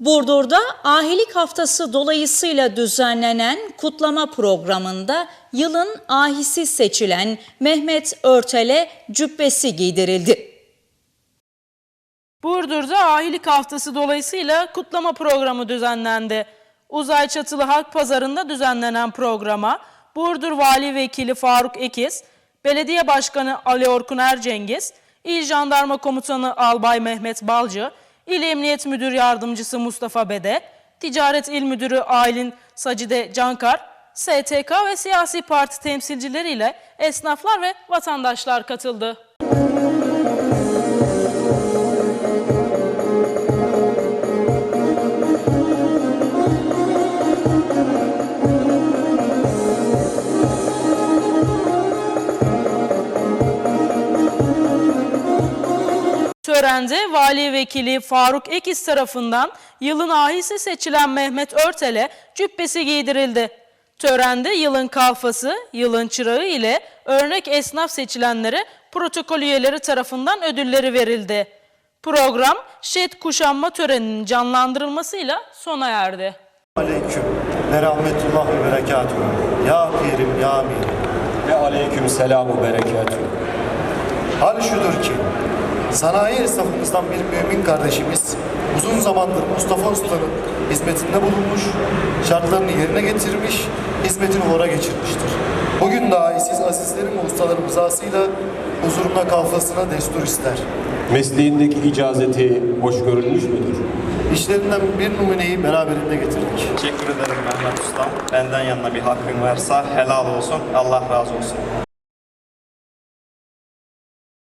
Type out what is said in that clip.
Burdur'da ahilik haftası dolayısıyla düzenlenen kutlama programında yılın ahisi seçilen Mehmet Örtel'e cübbesi giydirildi. Burdur'da ahilik haftası dolayısıyla kutlama programı düzenlendi. Uzay Çatılı Halk Pazarı'nda düzenlenen programa Burdur Vali Vekili Faruk Ekiz, Belediye Başkanı Ali Orkun Ercengiz, İl Jandarma Komutanı Albay Mehmet Balcı, İl Emniyet Müdür Yardımcısı Mustafa Bede, Ticaret İl Müdürü Aylin Sacide Cankar, STK ve siyasi parti temsilcileriyle esnaflar ve vatandaşlar katıldı. Törende Vali Vekili Faruk Ekiz tarafından yılın ahisi seçilen Mehmet Örtel'e cübbesi giydirildi. Törende yılın kalfası, yılın çırağı ile örnek esnaf seçilenlere protokol üyeleri tarafından ödülleri verildi. Program şet kuşanma töreninin canlandırılmasıyla sona erdi. Aleyküm ve rahmetullah ve berekatuhu. Ya pirim ya mirim. Ve aleyküm selamu berekatü. Hal şudur ki sanayi esnafımızdan bir mümin kardeşimiz uzun zamandır Mustafa Usta'nın hizmetinde bulunmuş, şartlarını yerine getirmiş, hizmetini hora geçirmiştir. Bugün daha siz azizlerin ve ustaların rızasıyla huzuruna kalfasına destur ister. Mesleğindeki icazeti hoş görülmüş müdür? İşlerinden bir numuneyi beraberinde getirdik. Teşekkür ederim Mehmet Ustam. Benden yanına bir hakkın varsa helal olsun, Allah razı olsun.